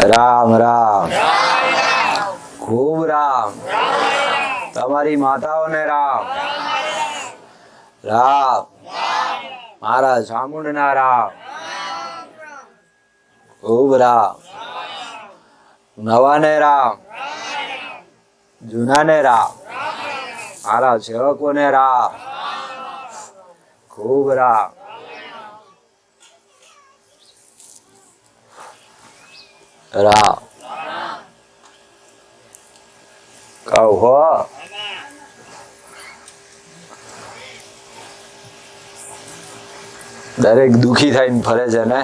રામ રામ ખૂબ રામ તમારી માતાઓને રામ રામ મારા ચામુંડના રામ ખૂબ રામ નવાને રામ જૂનાને રામ મારા સેવકોને રામ ખૂબ રામ રામ. કહું હો? દરેક દુખી થઈને ફરે છે ને?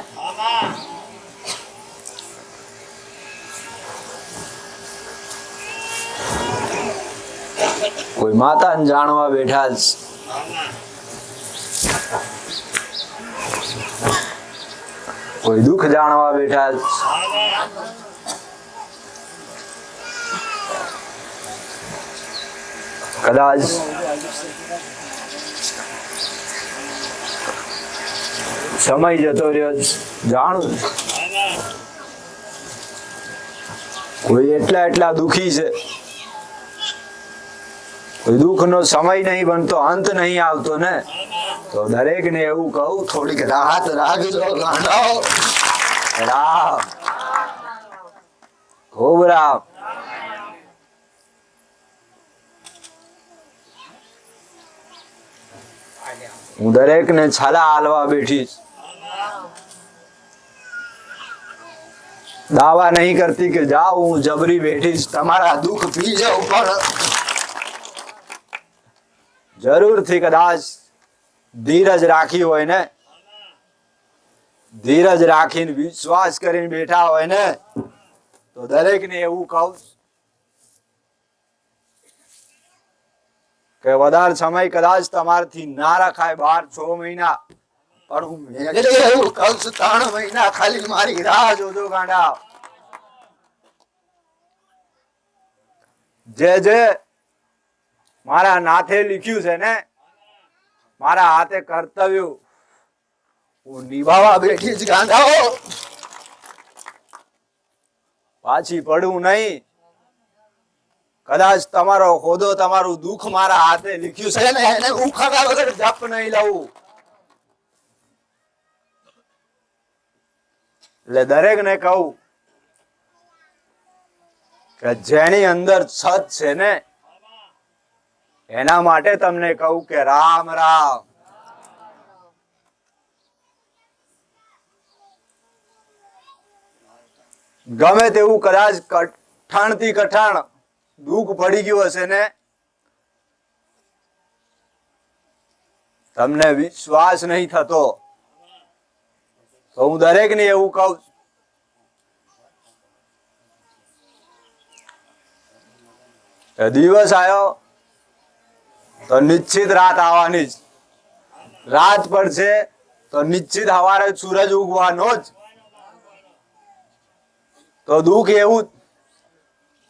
કોઈ માતાને જાણવા બેઠા કોઈ દુઃખ જાણવા બેઠા કદાચ સમય જતો રહ્યો જાણું કોઈ એટલા એટલા દુખી છે. કોઈ દુઃખ નો સમય નહીં બનતો, અંત નહીં આવતો ને. તો દરેક ને એવું કહું, થોડીક રાહત રાખજો ગાંડાઓ રામ. ખૂબ રામ. હું દરેક ને છાલા હાલવા બેઠી દાવા નહીં કરતી કે જાઓ હું જબરી બેઠીશ. તમારા દુઃખ પી જાઉં પણ જરૂરથી કદાચ ધીરજ રાખી હોય ને? ધીરજ રાખીને વિશ્વાસ કરીને બેઠા હોય ને, તો દરેકને એવું કહું કે વધારે સમય કદાચ તમારથી ના રખાય બાર, છ મહિના. પણ હું કહું ત્રણ મહિના ખાલી મારી રાહ જોજો ગાંડા. જે જે મારા નાથે લખ્યું છે ને મારા હાથે કર્તવ્ય. હું નિભાવવા બેઠી જ ગાંધાઓ. પાછી પડવું નહીં. કદાચ તમારો હોદો તમારું દુઃખ મારા હાથે લીખ્યું છે ને, એને ખરા વગર જપ નહીં લઉં એટલે દરેક ને કહું કે જેની અંદર છત છે ને એના માટે તમને કહું કે રામ રામ ગમે તેવું કદાચ કઠાણથી કઠાણ દુઃખ પડી ગયું હશે ને, તમને વિશ્વાસ નહીં થતો તો હું દરેક ને એવું કહું. દિવસ આવ્યો તો નિશ્ચિત રાત આવવાની જ. રાત પડશે તો નિશ્ચિત હવારે સૂરજ ઉગવાનો જ. તો દુઃખ એવું.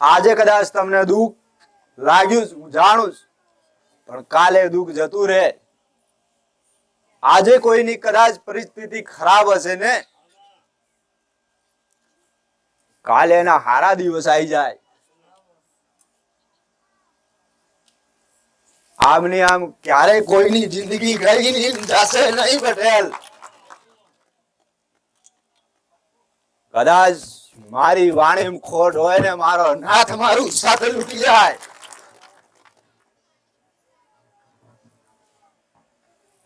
આજે કદાચ તમને દુઃખ લાગ્યું હું જાણું પણ કાલે દુઃખ જતું રહે. આજે કોઈની કદાચ પરિસ્થિતિ ખરાબ હશે ને, કાલે એના હારા દિવસ આવી જાય. આમની આમ ક્યારે કોઈની જિંદગી ગઈ જશે નહીં પટેલ. કદાચ મારી વાણી ખોટ હોય ને મારો નાથ મારું સાથે લૂટી જાય.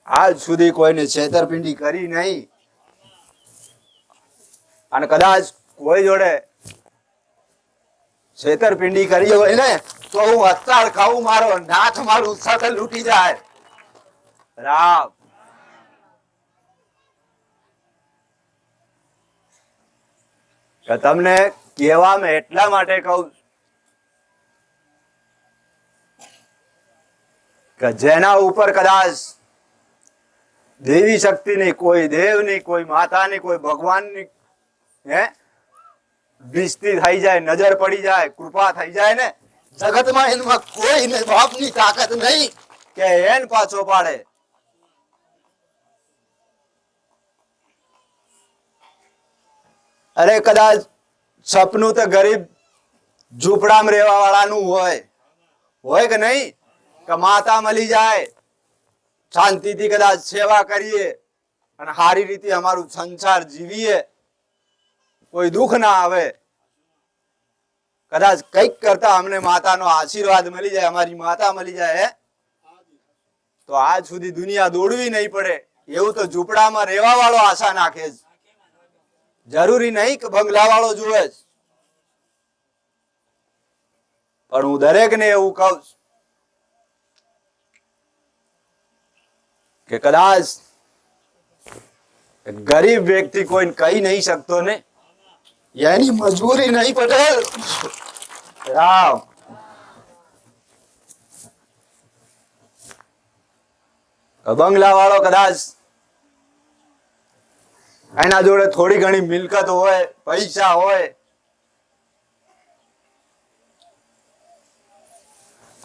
આજ સુધી કોઈને છેતરપિંડી કરી નહીં. અને કદાચ કોઈ જોડે છેતરપિંડી કરી હોય ને, તો હું અત્યાર ખાવું મારો નાથ મારું સાથે લૂટી જાય. રામ. તમને કેવા મેં એટલા માટે કહું કે જેના ઉપર કદાચ દેવી શક્તિની કોઈ દેવની, કોઈ માતાની, કોઈ ભગવાનની, હે? દૃષ્ટિ થઈ જાય, નજર પડી જાય, કૃપા થઈ જાય ને, જગતમાં એમાં કોઈ બાપની તાકાત નહીં કે એન પાછો પાડે. અરે કદાચ સપનું તો ગરીબ ઝૂંપડામાં રહેવા વાળાનું હોય. હોય કે નહીં? કે માતા મળી જાય, શાંતિથી કદાચ સેવા કરીએ અને સારી રીતે અમારું સંસાર જીવીએ. કોઈ દુઃખ ના આવે. કદાચ કંઈક કરતા અમને માતાનો આશીર્વાદ મળી જાય, અમારી માતા મળી જાય તો આજ સુધી દુનિયા દોડવી નહીં પડે. એવું તો ઝૂંપડામાં રહેવા વાળો આશા નાખે જ. જરૂરી નહીં કે બંગલા વાળો જુએ જ. પણ હું દરેકને એવું કહું કે કદાચ ગરીબ વ્યક્તિ કોઈને કહી નહીં શકતો ને એની મજબૂરી નહીં પટેલ રામ. બંગલા વાળો કદાચ એના જોડે થોડી ઘણી મિલકત હોય, પૈસા હોય.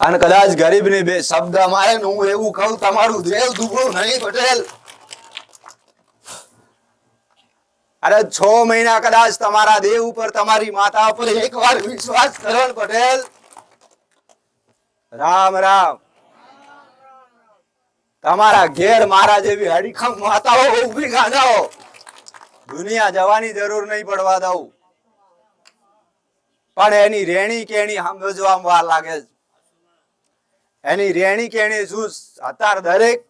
અને કદાચ ગરીબની બે શબ્દ મારે હું એવું કહું, તમારું દેવ દુબળું નહીં પટેલ. અરે છ મહિના કદાચ તમારા દેવ ઉપર તમારી માતા ઉપર એકવાર વિશ્વાસ કરણ પટેલ. રામ રામ. તમારા ઘેર મારા જેવી હડીખમ માતાઓ ઊભી ગાંડાઓ દુનિયા જવાની જરૂર નહીં પડવા દઉં. પણ એની રેણી કેણી સમજવા વાર લાગે એની રેણી કેણી શું અત્યારે દરેક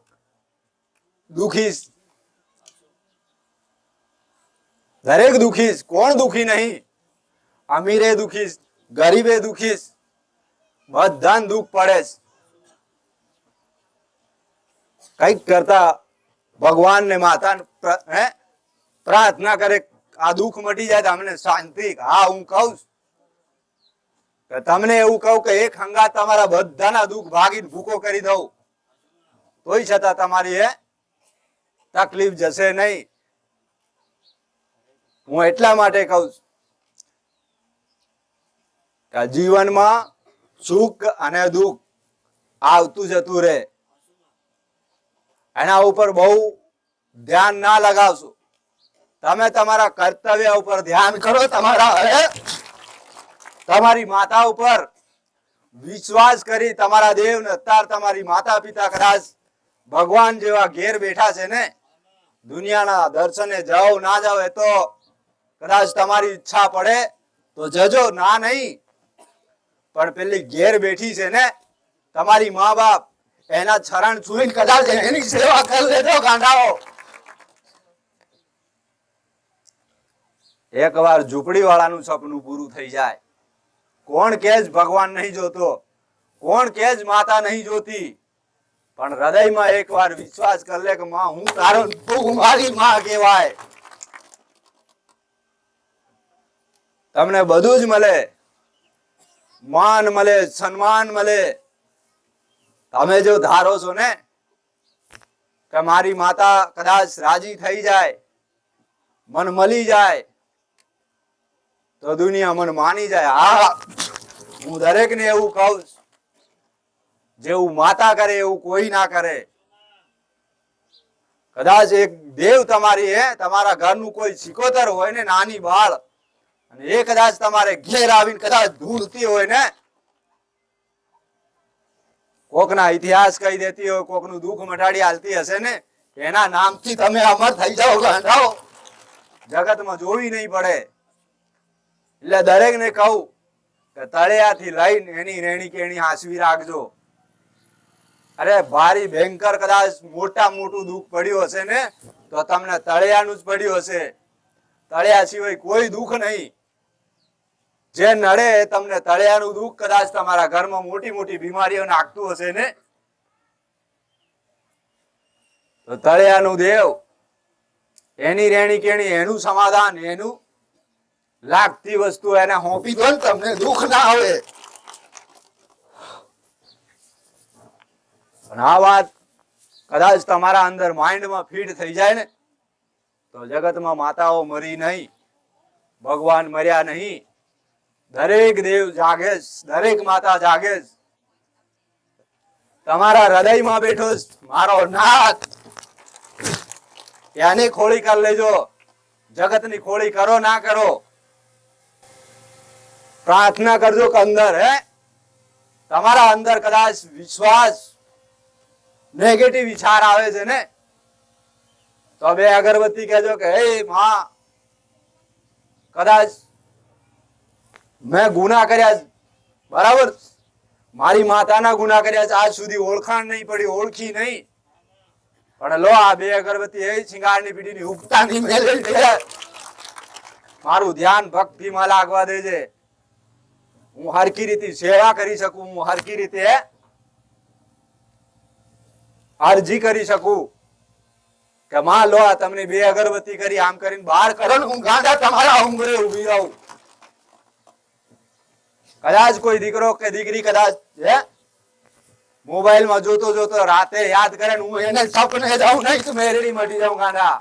દુખી છે. દરેક દુખીશ કોણ દુખી નહીં અમીરે દુખીશ ગરીબે દુખીશ. બધાને દુઃખ પડે છે કંઈક કરતા ભગવાન ને માતા હે પ્રાર્થના કરે, આ દુઃખ મટી જાય અમને શાંતિ, હા, હું છું. તમને એવું કહું કે એક હંગાત તમારા બધાના દુઃખ ભાગીને ભૂકો કરી દઉં તોય છતાં તમારી એ તકલીફ જશે નહીં હું એટલા માટે કહું છું કે જીવનમાં સુખ અને દુઃખ આવતું જતું રહે એના ઉપર બહુ ધ્યાન ના લગાવશો તમે તમારા કર્તવ્ય ઉપર ધ્યાન કરો, તમારા? તમારી માતા ઉપર વિશ્વાસ કરી તમારા દેવ ને અત્યારે તમારી માતા પિતા કદાચ ભગવાન જેવા ઘેર બેઠા છે ને, દુનિયાના દર્શને જાઓ ના જાઓ એ તો કદાચ તમારી ઈચ્છા પડે તો જજો. ના નહીં. પણ પેલી ઘેર બેઠી છે ને, તમારી મા બાપ એના છરણ છૂઈને કદાચ એની સેવા કરી લેજો ગાંડાઓ. એકવાર ઝૂંપડી વાળાનું સપનું પૂરું થઈ જાય. કોણ કે જ ભગવાન નહીં જોતો? કોણ કે જ માતા નહીં જોતી? પણ હૃદયમાં એકવાર વિશ્વાસ કરી લે કે, માં, હું તારો તું મારી માં કહેવાય. તમને બધું જ મળે. માન મળે, સન્માન મળે. તમે જો ધારો છો ને, કે મારી માતા કદાચ રાજી થઈ જાય, મન મળી જાય, તો દુનિયા મન માની જાય. હા હું દરેકને એવું કહું જેવું માતા કરે, એવું કોઈ ના કરે. કદાચ એક દેવ તમારી હે, તમારા ઘરનું કોઈ સિકોતર હોય ને નાની બાળ અને એ કદાચ તમારે ઘેર આવીને કદાચ ઢૂંઢતી હોય ને, કોકના ઇતિહાસ કહી દેતી હોય, કોકનું દુઃખ મટાડી હાલતી હશે ને, એના નામથી તમે અમર થઈ જાઓ ગાંધાઓ જગતમાં જોવી નહીં પડે. એટલે દરેકને કહું કે તળિયાથી લઈને એની રેણી કેણી હાંસવી રાખજો. અરે ભારી ભયંકર કદાચ મોટા મોટું દુઃખ પડ્યું હશે ને, તો તમને તળિયાનું જ પડ્યું હશે. તળિયા સિવાય કોઈ દુઃખ નહીં. જે નડે તમને તળિયાનું દુઃખ કદાચ તમારા ઘરમાં મોટી મોટી બીમારીઓ નાખતું હશે ને? તો તળિયાનું દેવ, એની રેણી કેણી, એનું સમાધાન, એનું લાગતી વસ્તુ એને હોંપી દો તમને દુઃખ ના આવે. આ વાત કદાચ તમારા અંદર માઇન્ડમાં ફીટ થઈ જાય ને, તો જગતમાં માતાઓ મરી નહીં, ભગવાન મર્યા નહીં દરેક દેવ જાગે દરેક માતા જાગે. તમારા હૃદયમાં બેઠો મારો નાથ. એની ખોળી કરી લેજો. જગતની ખોળી કરો, ના કરો. પ્રાર્થના કરજો કે અંદર, હે? તમારા અંદર કદાચ વિશ્વાસ નેગેટિવ વિચાર આવે છે ને? તો બે અગરબત્તી કહેજો કે, હે માં, કદાચ મેં ગુના કર્યા બરાબર? મારી માતાના ગુના કર્યા છે. આજ સુધી ઓળખાણ નહીં પડી, ઓળખી નહીં. પણ લો, આ બે અગરબત્તી એ શિંગારની પીઢીની ઉપતાની મેળવી મારું ધ્યાન ભક્તિમાં લાગવા દેજે. હું હરકી રીતે સેવા કરી શકું, હું હરકી રીતે અરજી કરી શકું કે, માં, લો તમને બે અગરબત્તી કરી, આમ કરીને બહાર કરો હું ગાંધા તમારા ઉંગરે ઊભી રહું. કદાચ કોઈ દીકરો કે દીકરી કદાચ, હે? મોબાઈલમાં જોતો જોતો રાતે યાદ કરે હું એને સપને જાઉં નહીં તો મેરેડી મટી જાઉં ગાંડા.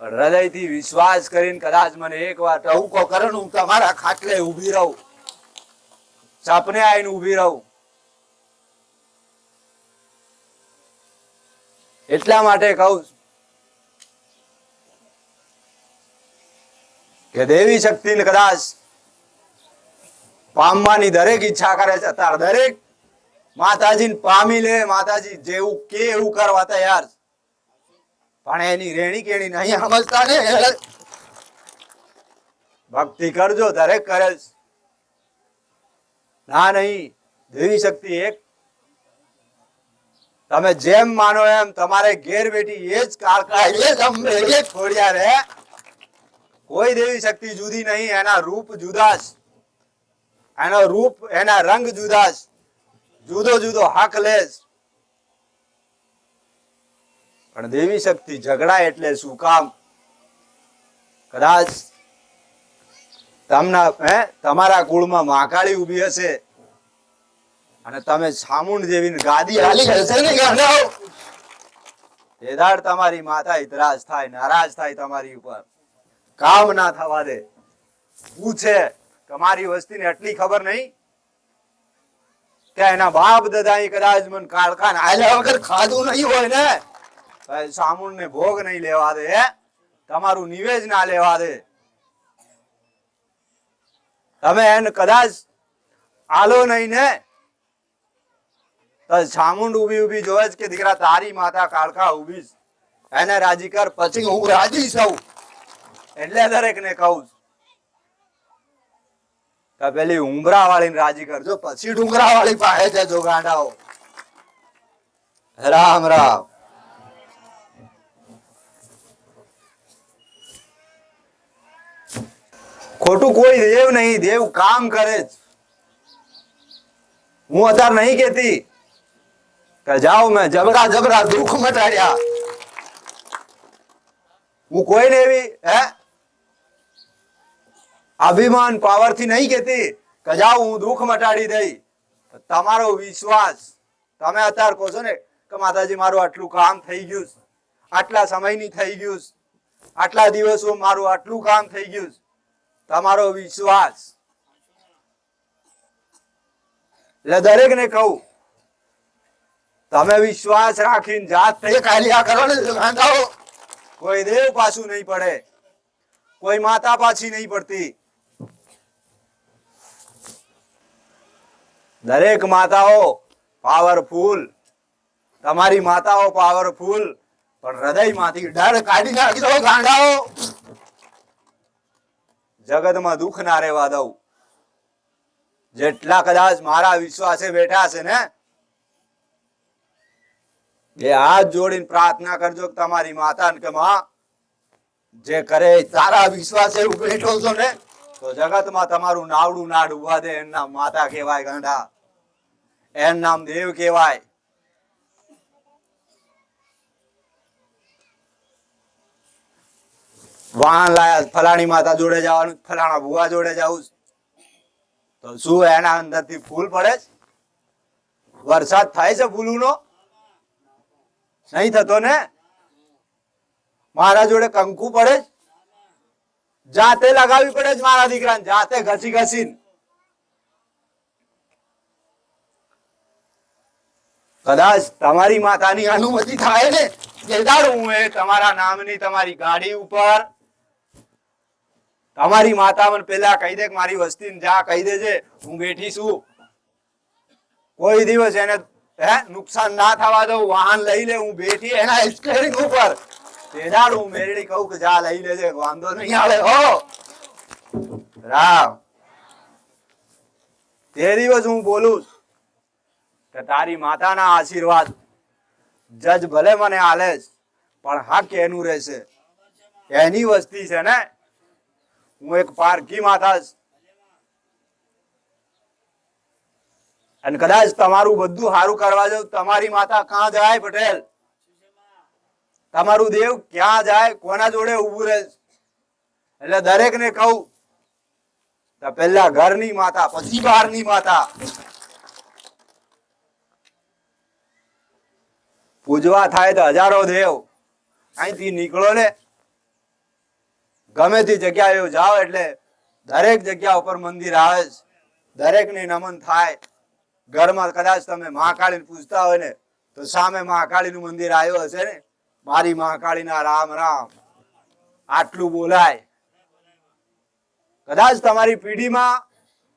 હૃદયથી વિશ્વાસ કરીને કદાચ મને એક વાર ટહુકો કરે ને હું તમારા ખાટલે ઊભી રહું. સપને આવીને ઊભી રહું. એટલા માટે કહું કે દેવી શક્તિને કદાચ પામવાની દરેક ઈચ્છા કરે છે તાર દરેક માતાજીને પામી લે, માતાજી જેવું કે એવું કરવા તૈયાર પણ એની રેણી કેણી નહીં સમજતા ને ભક્તિ કરજો, દરેક કરે ના નહીં, દેવી શક્તિ એક. તમે જેમ માનો એમ તમારે ઘેર બેઠી એ જ કાળકા એ ખોડિયાર. હે કોઈ દેવી શક્તિ જુદી નહીં, એના રૂપ જુદા છે. એનો રૂપ એના રંગ જુદા જુદો જુદો હક લે પણ દેવી શક્તિ ઝઘડા એટલે શું કામ? કદાચ તમના હે? તમારા કુળમાં મહાકાળી ઊભી હશે અને તમે સામુંડ જેવી ગાદી હાલી હશે. ને ગાંડાઓ તમારી માતા ઇતરાજ થાય નારાજ થાય તમારી ઉપર. કામ ના થવા દે. પૂછે. તમારી વસ્તીને એટલી ખબર નહીં? કે એના બાપ દાદા કદાચ મને કાળખા આલ્યા વગર ખાધું નહીં હોય ને, તો ને ભોગ નહીં લેવા દે તમારું નિવેજ ના લેવા દે. તમે એને કદાચ આલો નહીં ને સામુંડ ઊભી ઊભી જોવે કે દીકરા, તારી માતા કાળખા ઊભી એને રાજી કર, પછી હું રાજી છું એટલે દરેક ને કહું છું. પેલી ઉમરા વાળી રાજી કરજો. પછી ડુંગરા વાળી પાસે જજો ગાંડાઓ. રામ રામ. ખોટું કોઈ દેવ નહીં, દેવ કામ કરે જ. હું અત્યારે નહીં કેતી કે જાઓ મેં જબરા જબરા દુઃખ મટાડ્યા. હું કોઈને એવી, હે? અભિમાન પાવરથી નહીં કેતી કે જાઓ હું દુઃખ મટાડી દઈ તમારો વિશ્વાસ તમે અત્યારે કહો છો ને કે માતાજી મારું આટલું કામ થઈ ગયું. આટલા સમયની થઈ ગયું. આટલા દિવસો મારું આટલું કામ થઈ ગયું. તમારો વિશ્વાસ એટલે દરેક ને કહું તમે વિશ્વાસ રાખીને જાતે કાર્ય કરો ને કોઈ દેવ પાછું નહીં પડે કોઈ માતા પાછી નહીં પડતી દરેક માતાઓ પાવરફુલ તમારી માતાઓ પાવરફુલ પણ હૃદયમાંથી ડર કાઢી નાખી દો ગાંડાઓ. જગતમાં દુઃખ ના રહેવા દઉં. જેટલા કદાચ મારા વિશ્વાસે બેઠા છે ને, એ હાથ જોડીને પ્રાર્થના કરજો તમારી માતા ને કે માં, જે કરે તારા વિશ્વાસે હું બેઠો છો ને તો જગતમાં તમારું નાવડું નાડ ઊભા દે, એના માતા કહેવાય, ગાંડા. એનું નામ દેવ કહેવાય. વાહન લાયા, ફલાણી માતા જોડે જવાનું, ફલાણા ભુવા જોડે જવું તો શું એના અંદરથી ફૂલ પડે? વરસાદ થાય છે ફૂલુનો? નહીં થતો ને? મારા જોડે કંકુ પડે છે? જાતે લગાવવી પડે જ મારા દીકરાને, જાતે ઘસી ઘસીને. કદાચ તમારી માતાની અનુમતિ થાય ને તમારા નામની તમારી ગાડી ઉપર. તમારી માતા મને પેલા કહી દે કે મારી વસ્તી જા, કહી દેજે, હું બેઠી છું. કોઈ દિવસ એને, હે, નુકસાન ના થવા દઉં, વાહન લઈ લે, હું બેઠી એના સ્ટેરિંગ ઉપર. તેદાડ હું મેરડી કહું કે જા લઈ લેજે, વાંધો નહીં આવે, હો. રામ. તે દિવસ હું બોલું કે તારી માતાના આશીર્વાદ જજ ભલે મને આલે પણ હક એનું રહેશે? એની વસ્તી છે ને, હું એક પારકી માતા. અને કદાચ તમારું બધું સારું કરવા જાઉં, તમારી માતા કાં જાય પટેલ? તમારું દેવ ક્યાં જાય, કોના જોડે ઉભું રહે એટલે દરેક ને કહું, તો પહેલા ઘરની માતા, પછી બહારની માતા. પૂજવા થાય તો હજારો દેવ. અહીંથી નીકળો ને. ગમે તે જગ્યાએ જાઓ એટલે દરેક જગ્યા ઉપર મંદિર આવે છે. દરેકને નમન થાય. ઘરમાં કદાચ તમે મહાકાળી પૂજતા હોય ને, તો સામે મહાકાળીનું મંદિર આવ્યું હશે ને. મારી મહાકાળીના રામ રામ. આટલું બોલાય. કદાચ તમારી પેઢીમાં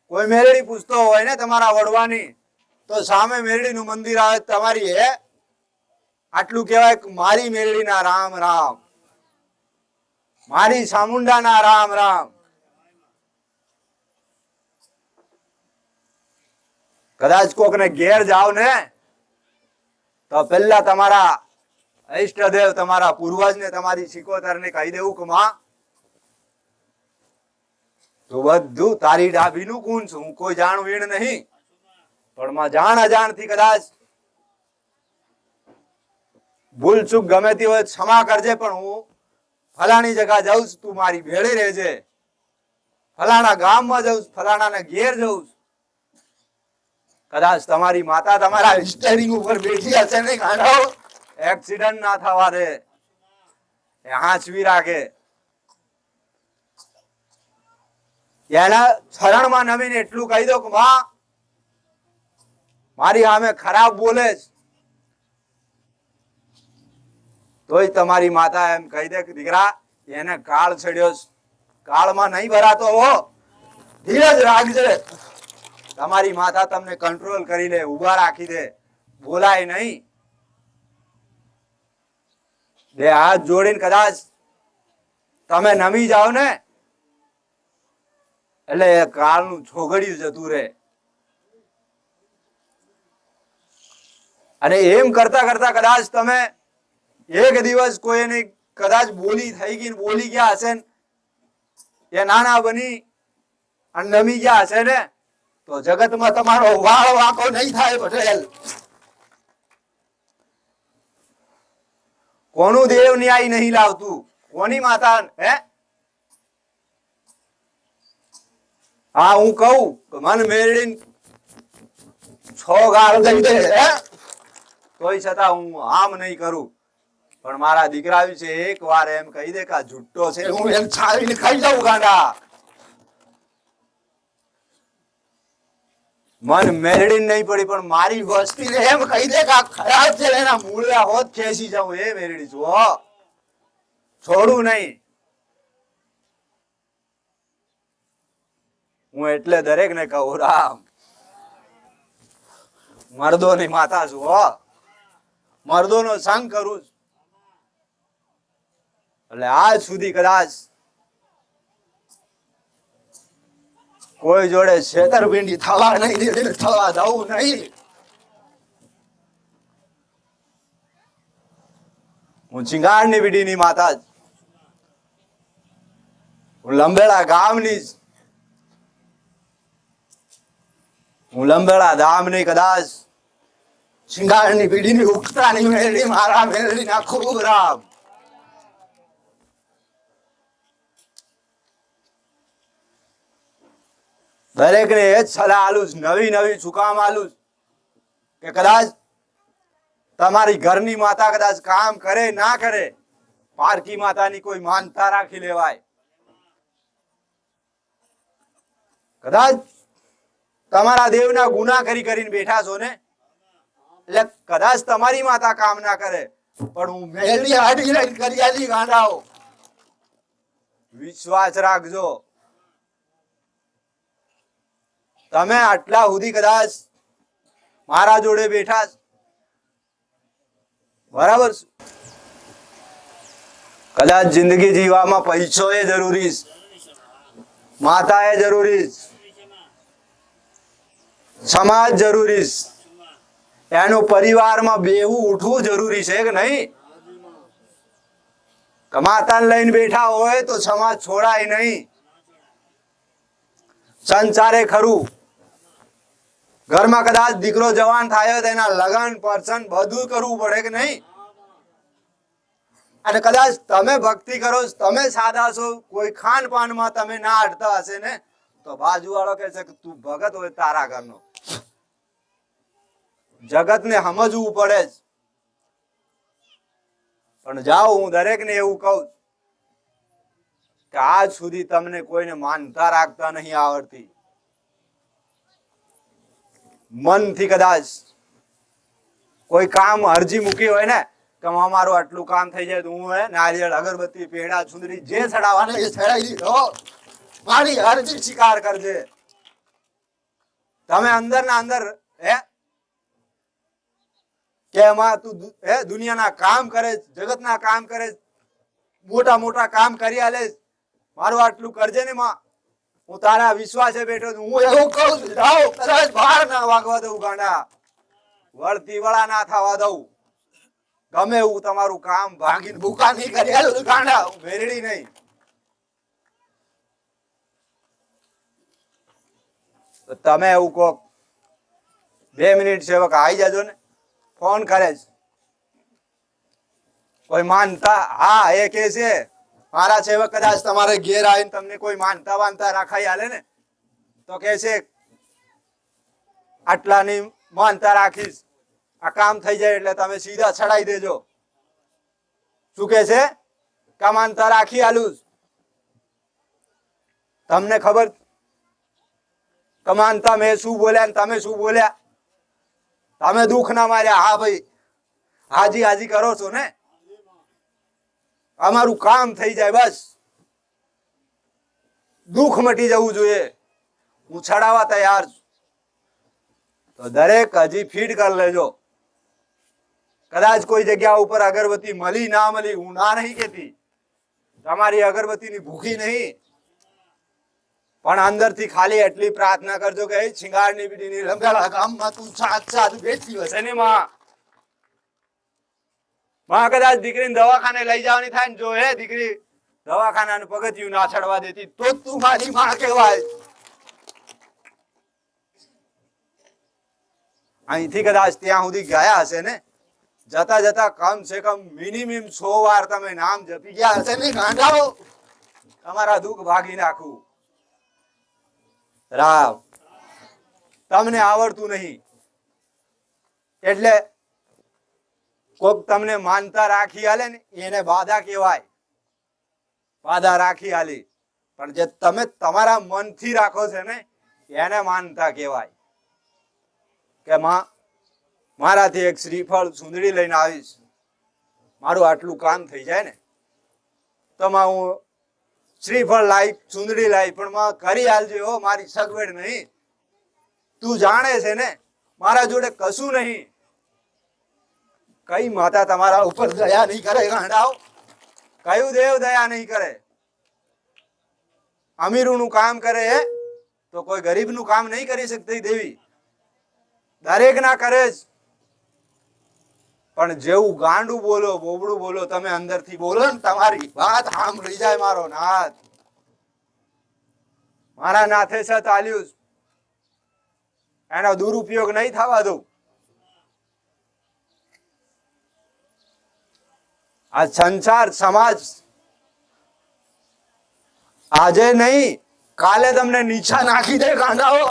કોઈ મેરડી પૂછતો હોય ને તમારા વડવાની, તો સામે મેરડીનું મંદિર આવે તમારી, હે, આટલું કહેવાય મારી મેરડીના રામ રામ. મારી ચામુંડાના રામ રામ. કદાચ કોકને ઘેર જાવ ને, તો પેલા તમારા ઈષ્ટદેવ તમારા પૂર્વજને તમારી સિકોતરને કહી દેવું કે માં તો બધું તારી ગુણ છું. હું કોઈ જાણ વીણ નહીં. પણ માં જાણ અજાણથી કદાચ ભૂલ ચૂક ગમે તે હોય ક્ષમા કરજે પણ હું ફલાણી જગા જઉં છું, તું મારી ભેળે રહેજે. ફલાણા ગામમાં જઉં ફલાણા ફલાણાના ઘેર જઉં કદાચ તમારી માતા તમારા સ્ટેરિંગ ઉપર બેઠી હશે ને ગાંડાઓ એક્સિડન્ટ ના થવા દે. હાંચવી રાખે. એના શરણમાં નવીન એટલું કહી દો કે માં મારી સામે ખરાબ બોલે છે. તોય તમારી માતા એમ કહી દે કે, દીકરા, એને કાળ ચડ્યો. કાળમાં નહીં ભરાતો હો. ધીરજ રાખજે. તમારી માતા તમને કંટ્રોલ કરી લે ઊભા રાખી દે. બોલાય નહીં. બે હાથ જોડીને કદાચ તમે નમી જાઓ ને, એટલે કાળનું છોગડિયું જતું રહે. અને એમ કરતા કરતા કદાચ તમે એક દિવસ કોઈની કદાચ બોલી થઈ ગઈ બોલી ગયા હશે ને, એ નાના બની અને નમી ગયા હશે ને, તો જગતમાં તમારો વાળ વાંકો નહીં થાય પટેલ. કોનું દેવ ન્યાય નહીં લાવતું? કોની માતા, હે? હા, હું કહું મન મેળવી છ ગાળ દઈ દે તોય છતાં હું આમ નહીં કરું. પણ મારા દીકરા છે એક વાર એમ કહી દે કે જુટ્ટો છે, હું એમ છાવીને ખાઈ જાઉં ગાંડા. મન મેરડી નહીં પડી, પણ મારી વસ્તીને એમ કહી દે કે ખરાબ છે એના મૂળિયા હોત ખેંચી જાઉં. એ મેરડી હો છોડું નહીં. હું એટલે દરેક ને કહું, રામ. મર્દો ની માતા છું હો મર્દો નો સંગ કરું છું. એટલે આજ સુધી કદાચ કોઈ જોડે છેતરપિંડી થવા નહીં થવા દઉં નહીં. હું ચિંગારની બીડીની માતા જ. હું લંબેડા ગામની જ. હું લંબેડા ધામની કદાચ શિંગારની ઉગતા ની મેળવી મારા મેળવી ના ખૂબ રામ દરેકને એ જ સલાહ આલું છું, નવી નવી છુકામ આલું છું. કે કદાચ તમારી ઘરની માતા કદાચ કામ કરે ના કરે પારકી માતાની કોઈ માનતા રાખી લેવાય. કદાચ તમારા દેવના ગુના કરી કરીને બેઠા છો ને એટલે કદાચ તમારી માતા કામ ના કરે પણ હું મેલી હાડી લઈને કરી આલી ગાંડાઓ. વિશ્વાસ રાખજો. તમે આટલા સુધી કદાચ મારા જોડે બેઠા બરાબર? કદાચ જિંદગી જીવવામાં પૈસો એ જરૂરી માતા એ જરૂરી સમાજ જરૂરી એનું પરિવારમાં બેવું ઉઠવું જરૂરી છે કે નહીં? કમાતાને લઈને બેઠા હોય તો સમાજ છોડાય નહીં. સંસારે ખરું. ઘરમાં કદાચ દીકરો જવાન થાય તો એના લગન પરસન બધું કરવું પડે કે નહીં? અને કદાચ તમે ભક્તિ કરો, તમે સાદા છો, કોઈ ખાન પાનમાં તમે ના અડતા હશે ને, તો બાજુ વાળો કહે છે કે તું ભગત હોય તારા ઘરનો. જગતને સમજવું પડે જ. પણ જાઓ, હું દરેકને એવું કહું કે આજ સુધી તમને કોઈને માનતા રાખતા નહીં આવડતી. મનથી કદાચ કોઈ કામ અરજી મૂકી હોય ને કે અમારું આટલું કામ થઈ જાય તો હું નારિયેળ અગરબત્તી પેડા છુંદરી જે ચડાવવાના એ ચડાવી દીધો મારી અરજી સ્વીકાર કરજે. તમે અંદર ના અંદર હે કે એમાં તું હે દુનિયાના કામ કરે જગતના કામ કરે મોટા મોટા કામ કરી આલે. મારું આટલું કરજે ને માં. હું તારા વિશ્વાસે બેઠો છું. હું એવું કહું છું. જાઓ કદાચ બહાર ના વાગવા દઉં ગાંડા. વળતી વળા ના થવા દઉં. ગમે એવું તમારું કામ ભાગીને ભૂકા નહીં કરી ગાંડા. ભેરડી નહીં. તમે એવું કહો, બે મિનિટ સેવક આવી જાજો ને. ફોન કરે કોઈ માનતા? હા, એ કે છે. મારા સેવક કદાચ તમારે ઘેર આવીને તમને કોઈ માનતા વાનતા રાખાઈ આલે ને, તો કે છે, આટલાની માનતા રાખીશ. આ કામ થઈ જાય એટલે તમે સીધા ચડાઈ દેજો. શું કે છે? કમાનતા માનતા રાખી આલું તમને ખબર? કમાનતા મેં શું બોલ્યા ને તમે શું બોલ્યા? તમે દુઃખ ના માર્યા. હા ભાઈ, હાજી હાજી કરો છો ને? અમારું કામ થઈ જાય, બસ. દુઃખ મટી જવું જોઈએ. હું છડાવવા તૈયાર છું. તો દરેક હજી ફીડ કરી લેજો. કદાચ કોઈ જગ્યા ઉપર અગરબત્તી મળી, ના મળી, હું ના નહીં કેતી તમારી અગરબત્તીની ભૂખી નહીં. પણ અંદરથી ખાલી એટલી પ્રાર્થના કરજો કે છિંગાડની બીડીની લંગાડા ગામમાં તું સાત સાત બેસી હશે ને માં માં કદાચ દીકરીને દવાખાને લઈ જવાની થાય ને જો, હે દીકરી, દવાખાનાનું પગથિયું ના ચડવા દેતી, તો તું મારી માં કહેવાય. અહીંથી કદાચ ત્યાં સુધી ગયા હશે ને, જતા જતા કમ સે કમ મિનિમમ સો વાર તમે નામ જપી ગયા હશે ને, ગાંડાઓ? તમારા દુઃખ ભાગી નાખું. રામ. તમને આવડતું નહીં. એટલે કોક તમને માનતા રાખી હાલે ને, એને બાધા કહેવાય. બાધા રાખી હાલી. પણ જે તમે તમારા મનથી રાખો છે ને, એને માનતા કહેવાય. કે માં, મારાથી એક શ્રીફળ સુંદડી લઈને આવીશ. મારું આટલું કામ થઈ જાય ને. તો માં હું શ્રીફળ લાવી સુંદડી લાવી પણ માં કરી હાલજે હો, મારી સગવડ નહીં. તું જાણે છે ને, મારા જોડે કશું નહીં. કઈ માતા તમારા ઉપર દયા નહીં કરે ગાંડાઓ? કયું દેવ દયા નહીં કરે? અમીરોનું કામ કરે તો કોઈ ગરીબનું કામ નહીં કરી શકતી દેવી. દરેક ના કરે જ. પણ જેવું ગાંડું બોલો, બોબડું બોલો, તમે અંદરથી બોલો ને તમારી વાત સાંભળી જાય મારો નાથ. મારા નાથે છે. તાલ્યું. એનો દુરુપયોગ નહીં થવા દઉં. આ સંસાર સમાજ આજે નહીં કાલે તમને નીચા નાખી દે ગાંડાઓ.